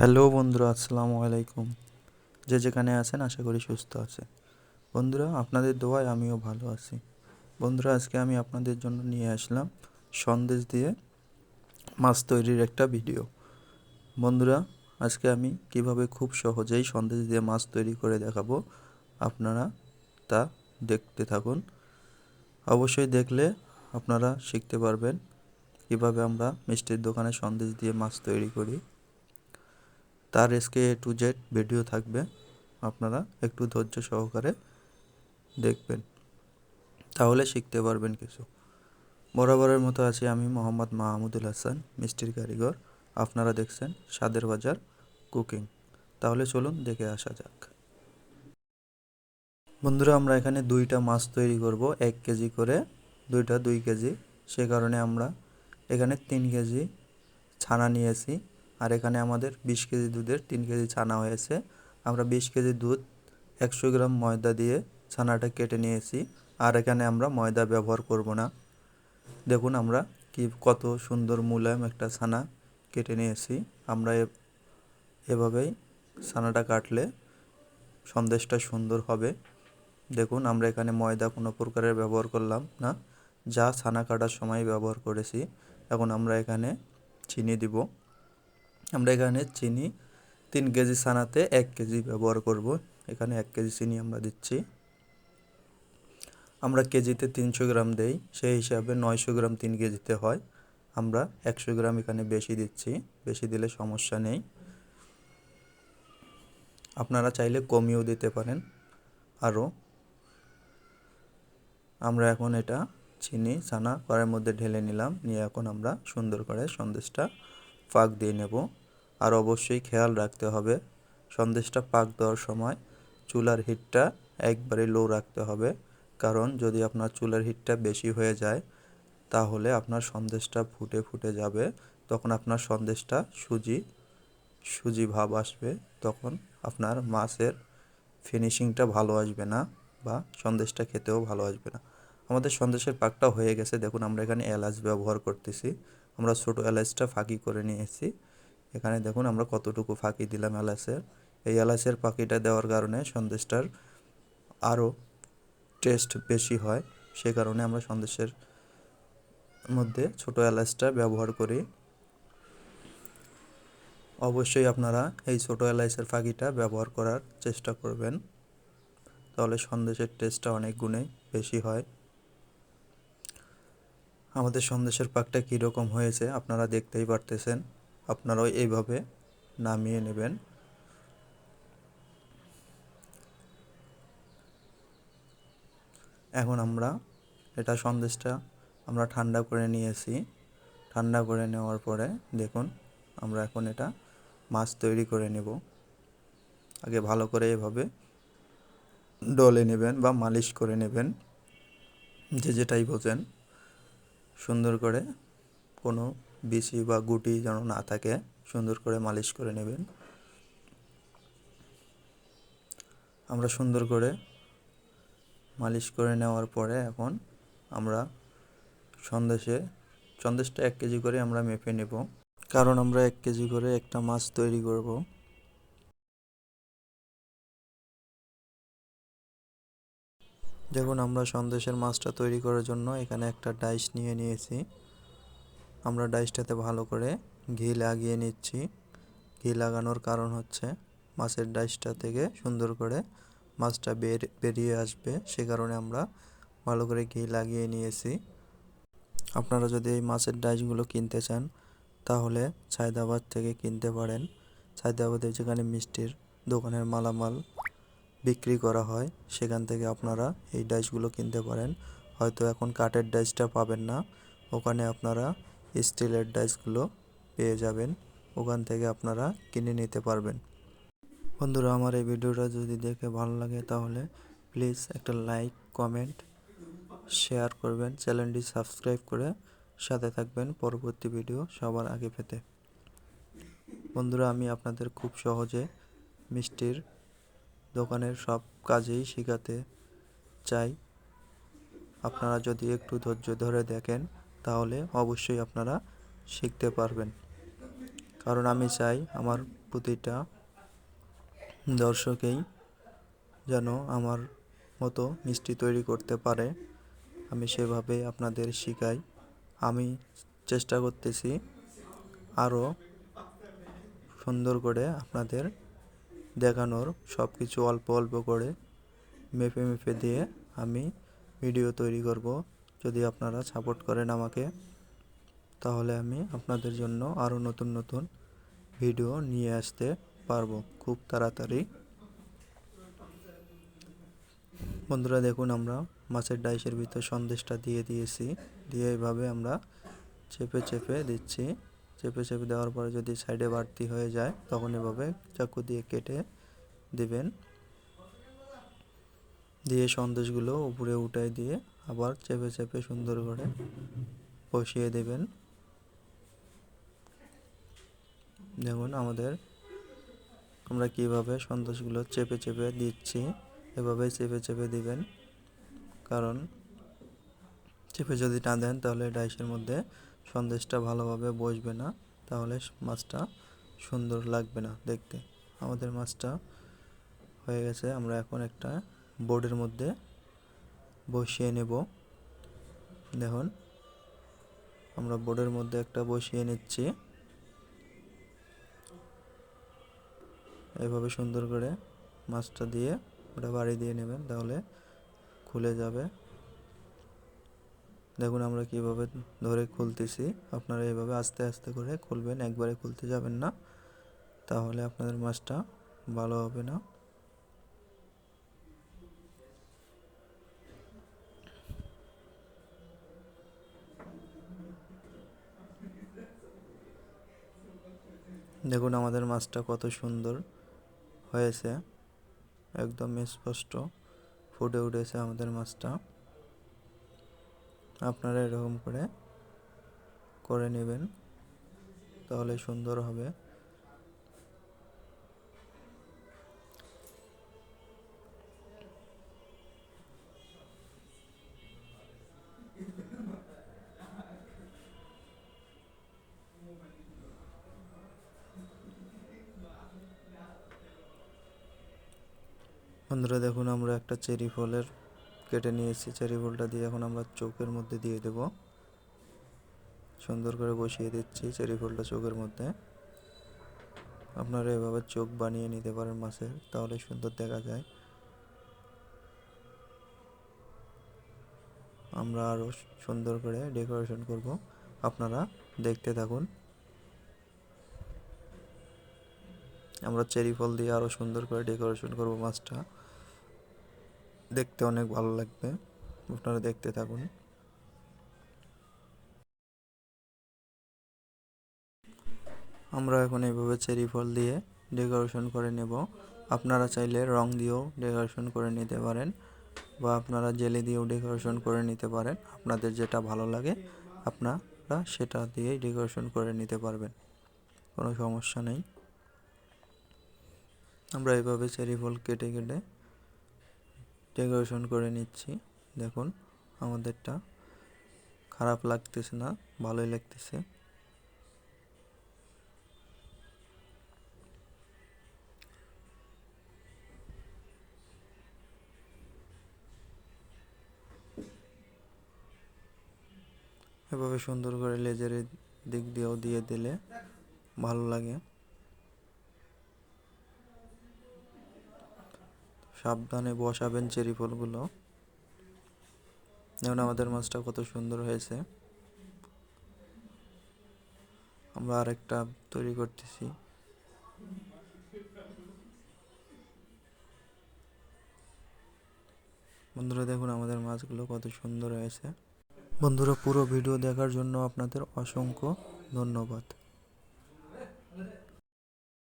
Hello বন্ধুরা, আসসালামু আলাইকুম। যে যেখানে আছেন আশা করি সুস্থ আছে। বন্ধুরা, আপনাদের দোয়ায় আমিও ভালো আছি। বন্ধুরা, আজকে আমি আপনাদের জন্য নিয়ে আসলাম সন্দেশ দিয়ে মাছ তৈরির একটা ভিডিও। বন্ধুরা, আজকে আমি কীভাবে খুব সহজেই সন্দেশ দিয়ে মাছ তৈরি করে দেখাবো আপনারা তা দেখতে থাকুন। অবশ্যই দেখলে আপনারা শিখতে পারবেন কীভাবে আমরা মিষ্টির দোকানে সন্দেশ দিয়ে মাছ তৈরি করি। তার SK A to Z video থাকবে। আপনারা একটু ধৈর্য সহকারে দেখবেন। তাহলে শিখতে পারবেন কিছু। বরাবরের মতো আছি আমি মোহাম্মদ মাহমুদুল হাসান, মিষ্টির কারিগর। আপনারা দেখছেন সাদের বাজার কুকিং। তাহলে চলুন দেখে আসা যাক। বন্ধুরা, আমরা এখানে দুইটা মাছ তৈরি করব। এক কেজি করে দুইটা দুই কেজি। সে কারণে আমরা এখানে তিন কেজি ছানা নিয়েছি। আর এখানে আমাদের বিশ কেজি দুধের তিন কেজি ছানা হয়েছে। আমরা বিশ কেজি দুধ একশো গ্রাম ময়দা দিয়ে ছানাটা কেটে নিয়েছি। আর এখানে আমরা ময়দা ব্যবহার করব না। দেখুন আমরা কি, কত সুন্দর মুলায়ম একটা ছানা কেটে নিয়েছি। আমরা এভাবেই ছানাটা কাটলে সন্দেশটা সুন্দর হবে। দেখুন আমরা এখানে ময়দা কোনো প্রকারের ব্যবহার করলাম না। যা ছানা কাটার সময় ব্যবহার করেছি। এখন আমরা এখানে চিনি দিব। আমরা এখানে চিনি তিন কেজি ছানাতে এক কেজি ব্যবহার করব। এখানে এক কেজি চিনি আমরা দিচ্ছি। আমরা কেজিতে তিনশো গ্রাম দেই, সেই হিসাবে নয়শো গ্রাম তিন কেজিতে হয়। আমরা একশো গ্রাম এখানে বেশি দিচ্ছি, বেশি দিলে সমস্যা নেই। আপনারা চাইলে কমিয়েও দিতে পারেন। আরও আমরা এখন এটা চিনি ছানা কড়াইয়ের মধ্যে ঢেলে নিলাম, নিয়ে এখন আমরা সুন্দর করে সন্দেশটা ফাঁক দিয়ে নেব। আর অবশ্যই খেয়াল রাখতে হবে। সন্দেশটা পাক দেওয়ার সময় চুলার হিটটা একবারে লো রাখতে হবে। কারণ যদি আপনার চুলার হিটটা বেশি হয়ে যায়, তাহলে আপনার সন্দেশটা ফুটে ফুটে যাবে। তখন আপনার সন্দেশটা সুজি সুজি ভাব আসবে। তখন আপনার মাছের ফিনিশিংটা ভালো আসবে না বা সন্দেশটা খেতেও ভালো আসবে না। আমাদের সন্দেশের পাকটা হয়ে গেছে। দেখুন, আমরা এখানে এলাচ ব্যবহার করতেছি। আমরা ছোটো এলাচটা ফাঁকি করে নিয়েছি। এখানে দেখুন আমরা কতটুকু ফাঁকি দিলাম এলাচের এই এলাচের পাখিটা দেওয়ার কারণে সন্দেশটার আরও টেস্ট বেশি হয়। সে কারণে আমরা সন্দেশের মধ্যে ছোট এলাচটা ব্যবহার করি। অবশ্যই আপনারা এই ছোটো এলাচের ফাঁকিটা ব্যবহার করার চেষ্টা করবেন। তাহলে সন্দেশের টেস্টটা অনেক গুণে বেশি হয়। আমাদের সন্দেশের পাকটা কীরকম হয়েছে আপনারা দেখতেই পারতেছেন। আপনারাও এইভাবে নামিয়ে নেবেন। এখন আমরা এটা সন্দেশটা আমরা ঠান্ডা করে নিয়েছি। ঠান্ডা করে নেওয়ার পরে দেখুন, আমরা এখন এটা মাছ তৈরি করে নেব। আগে ভালো করে এভাবে ডলে নেবেন বা মালিশ করে নেবেন। যে যেটাই বোঝেন, সুন্দর করে কোনো বিচি বা গুটি যেন না থাকে, সুন্দর করে মালিশ করে নেবেন। আমরা সুন্দর করে মালিশ করে নেওয়ার পরে এখন আমরা সন্দেশে, সন্দেশটা এক কেজি করে আমরা মেপে নেব। কারণ আমরা এক কেজি করে একটা মাছ তৈরি করব। দেখুন, আমরা সন্দেশের মাছটা তৈরি করার জন্য এখানে একটা ডাইস নিয়ে নিয়েছি। আমরা ডাইসটাতে ভালো করে ঘি লাগিয়ে নিচ্ছি। ঘি লাগানোর কারণ হচ্ছে মাছের ডাইসটা থেকে সুন্দর করে মাছটা বের, বেরিয়ে আসবে। সে কারণে আমরা ভালো করে ঘি লাগিয়ে নিয়েছি। আপনারা যদি এই মাছের ডাইসগুলো কিনতে চান, তাহলে ছায়দাবাদ থেকে কিনতে পারেন। ছায়দাবাদে যেখানে মিষ্টির দোকানের মালামাল বিক্রি করা হয়, সেখান থেকে আপনারা এই ডাইসগুলো কিনতে পারেন। হয়তো এখন কাঠের ডাইসটা পাবেন না। ওখানে আপনারা স্টিলের ডাইসগুলো পেয়ে যাবেন। ওখান থেকে আপনারা কিনে নিতে পারবেন। বন্ধুরা, আমার এই ভিডিওটা যদি দেখে ভালো লাগে তাহলে প্লিজ একটা লাইক, কমেন্ট, শেয়ার করবেন। চ্যানেলটি সাবস্ক্রাইব করে সাথে থাকবেন পরবর্তী ভিডিও সবার আগে পেতে। বন্ধুরা, আমি আপনাদের খুব সহজে মিষ্টির দোকানের সব কাজেই শেখাতে চাই। আপনারা যদি একটু ধৈর্য ধরে দেখেন তাহলে অবশ্যই আপনারা শিখতে পারবেন। কারণ আমি চাই আমার প্রতিটা দর্শকেই যেন আমার মতো মিষ্টি তৈরি করতে পারে। আমি সেভাবে আপনাদের শেখাই। আমি চেষ্টা করতেছি আরও সুন্দর করে আপনাদের দেখানোর সব কিছু অল্প অল্প করে মেপে মেপে দিয়ে আমি ভিডিও তৈরি করব। যদি আপনারা সাপোর্ট করেন আমাকে, তাহলে আমি আপনাদের জন্য আরও নতুন নতুন ভিডিও নিয়ে আসতে পারব খুব তাড়াতাড়ি। বন্ধুরা দেখুন আমরা মাছের ডাইসের ভিতর সন্দেশটা দিয়ে দিয়েছি, দিয়ে এইভাবে আমরা চেপে চেপে দিচ্ছি। চেপে চেপে দেওয়ার পরে যদি সাইডে বাড়তি হয়ে যায়, তখন এভাবে চাকু দিয়ে কেটে দিবেন। দিয়ে সন্দেশগুলো উপরে উঠাই দিয়ে আবার চেপে চেপে সুন্দর করে বসিয়ে দেবেন। দেখুন আমাদের আমরা কীভাবে সন্দেশগুলো চেপে চেপে দিচ্ছি এভাবে চেপে চেপে দিবেন। কারণ চেপে যদি না দেন তাহলে ডাইসের মধ্যে সন্দেশটা ভালোভাবে বসবে না, তাহলে মাছটা সুন্দর লাগবে না দেখতে। আমাদের মাছটা হয়ে গেছে, আমরা এখন একটা বোর্ডের মধ্যে বসিয়ে নেব। দেখুন, আমরা বোর্ডের মধ্যে একটা বসিয়ে নিচ্ছি। এভাবে সুন্দর করে মাছটা দিয়ে ওটা বাড়ি দিয়ে নেবেন, তাহলে খুলে যাবে। দেখুন, আমরা কীভাবে ধরে খুলতেছি। আপনারা এভাবে আস্তে আস্তে করে খুলবেন, একবারে খুলতে যাবেন না। তাহলে আপনাদের মাছটা ভালো হবে না। দেখুন, আমাদের মাছটা কত সুন্দর হয়েছে। একদম স্পষ্ট ফুটে উঠেছে আমাদের মাছটা। আপনারা এরকম করে করে নেবেন, তাহলে সুন্দর হবে। বন্ধুরা, দেখুন আমরা একটা চেরি ফলের কেটে নিয়েছি। চেরি ফলটা দিয়ে এখন আমরা চোখের মধ্যে দিয়ে দেব। সুন্দর করে বসিয়ে দিচ্ছি চেরি ফলটা চোখের মধ্যে। আপনারা এভাবে চোখ বানিয়ে নিতে পারেন মাছের, তাহলে সুন্দর দেখা যায়। আমরা আরও সুন্দর করে ডেকোরেশন করব। আপনারা দেখতে থাকুন। আমরা চেরি ফল দিয়ে আরও সুন্দর করে ডেকোরেশন করব মাছটা। দেখতে অনেক ভালো লাগবে। আপনারা দেখতে থাকুন। আমরা এখন এইভাবে চেরি ফল দিয়ে ডেকোরেশন করে নেব। আপনারা চাইলে রং দিয়েও ডেকোরেশন করে নিতে পারেন বা আপনারা জেলি দিয়েও ডেকোরেশন করে নিতে পারেন। আপনাদের যেটা ভালো লাগে, আপনারা সেটা দিয়েই ডেকোরেশন করে নিতে পারবেন। কোনো সমস্যা নেই। আমরা এইভাবে চেরি ফল কেটে কেটে ডেকোরেশন করে নিচ্ছি। দেখুন, আমাদেরটা খারাপ লাগতেছে না, ভালোই লাগতেছে। এভাবে সুন্দর করে লেজারের দিক দিয়েও দিয়ে দিলে ভালো লাগে। সাবধানে বসাবেন চেরি ফলগুলো। যেমন আমাদের মাছটা কত সুন্দর হয়েছে। আমরা আরেকটা তৈরি করতেছি। বন্ধুরা, দেখুন আমাদের মাছগুলো কত সুন্দর হয়েছে। বন্ধুরা, পুরো ভিডিও দেখার জন্য আপনাদের অসংখ্য ধন্যবাদ।